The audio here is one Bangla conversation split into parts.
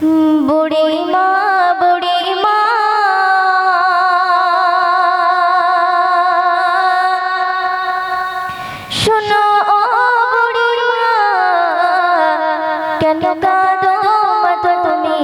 বুড়ি মা বুড়ি মা শোনো ও বুড়ি মা কেন কাঁদো তুমি?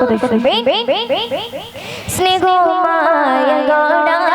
কোথায় শুনবে স্নেহ মায়া গড়া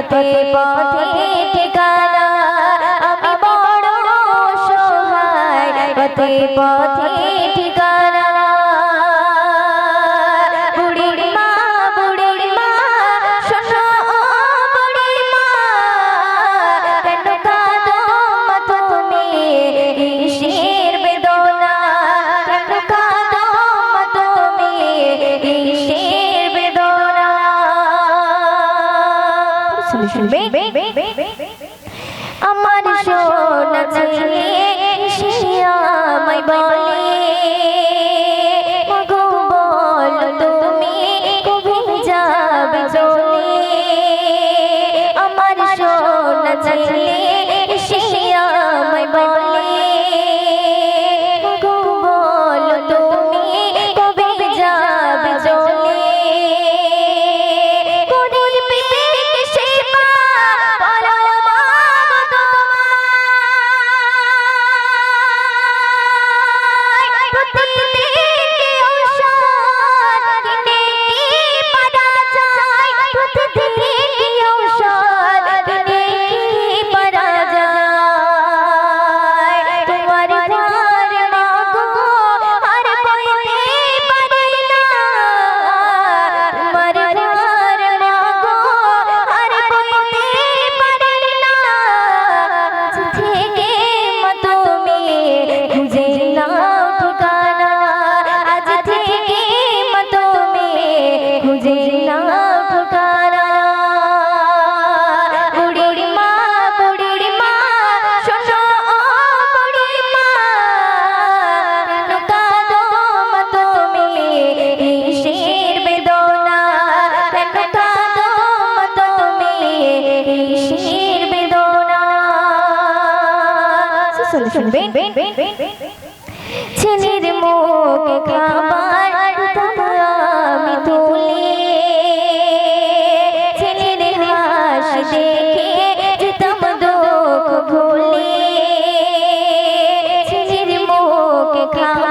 পথে পথে ঠিকানা আমি বড় সোহায়। পথে পথে solution. Bing, bing. শুনবেন? ছেলের মুখে খাবার আমি তুলি। ছেলের হাস দেখে যেতাম দুঃখ ভুলি। ছেলের মুখে খাবার